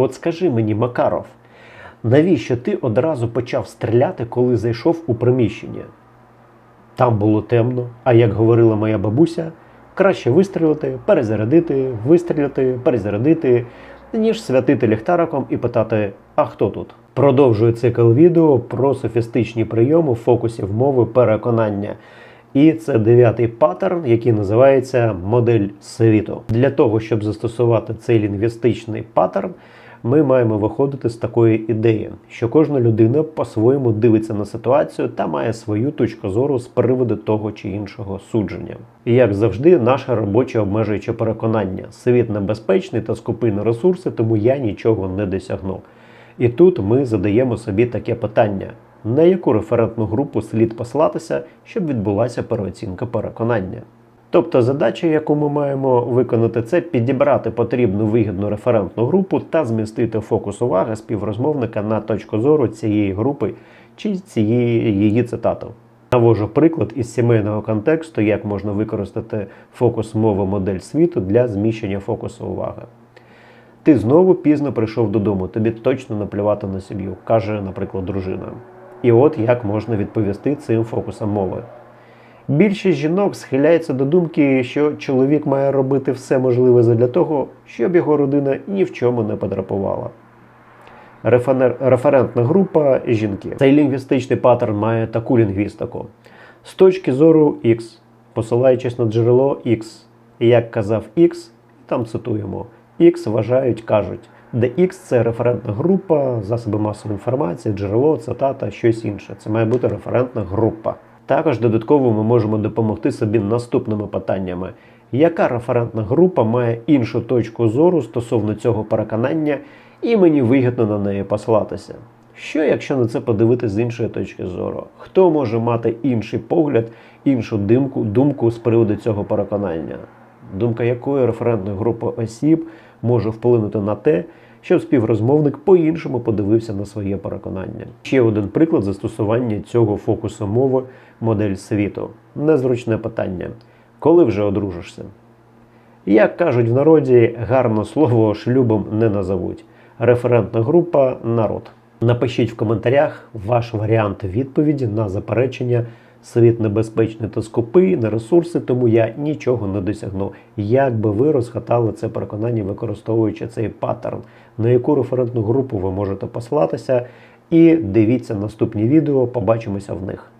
От скажи мені, Макаров, навіщо ти одразу почав стріляти, коли зайшов у приміщення? Там було темно, а як говорила моя бабуся, краще вистрілити, перезарядити, вистріляти, перезарядити, ніж святити ліхтариком і питати, а хто тут? Продовжую цикл відео про софістичні прийоми фокусів мови переконання. І це дев'ятий паттерн, який називається модель світу. Для того, щоб застосувати цей лінгвістичний паттерн, ми маємо виходити з такої ідеї, що кожна людина по-своєму дивиться на ситуацію та має свою точку зору з приводу того чи іншого судження. І як завжди, наше робоче обмежуюче переконання: світ небезпечний та скупий на ресурси, тому я нічого не досягну. І тут ми задаємо собі таке питання: на яку референтну групу слід послатися, щоб відбулася переоцінка переконання? Тобто задача, яку ми маємо виконати, це підібрати потрібну вигідну референтну групу та змістити фокус уваги співрозмовника на точку зору цієї групи чи цієї її цитати. Навожу приклад із сімейного контексту, як можна використати фокус мови модель світу для зміщення фокусу уваги. Ти знову пізно прийшов додому, тобі точно наплювати на сім'ю, каже, наприклад, дружина. І от як можна відповісти цим фокусом мови. Більшість жінок схиляється до думки, що чоловік має робити все можливе задля того, щоб його родина ні в чому не потрапувала. Рефанер- Референтна група жінки. Цей лінгвістичний паттерн має таку лінгвістику. З точки зору X, посилаючись на джерело X, як казав X, там цитуємо, X вважають, кажуть, де X це референтна група, засоби масової інформації, джерело, цитата, щось інше. Це має бути референтна група. Також додатково ми можемо допомогти собі наступними питаннями. Яка референтна група має іншу точку зору стосовно цього переконання, і мені вигідно на неї послатися? Що, якщо на це подивитися з іншої точки зору? Хто може мати інший погляд, іншу думку, думку з приводу цього переконання? Думка якої референтної групи осіб може вплинути на те, щоб співрозмовник по-іншому подивився на своє переконання. Ще один приклад застосування цього фокусу мови модель світу. Незручне питання. Коли вже одружишся? Як кажуть в народі, гарно слово шлюбом не назовуть. Референтна група народ. Напишіть в коментарях ваш варіант відповіді на заперечення. Світ небезпечний та скупий на ресурси, тому я нічого не досягну. Як би ви розхатали це переконання, використовуючи цей паттерн, на яку референтну групу ви можете послатися, і дивіться наступні відео, побачимося в них.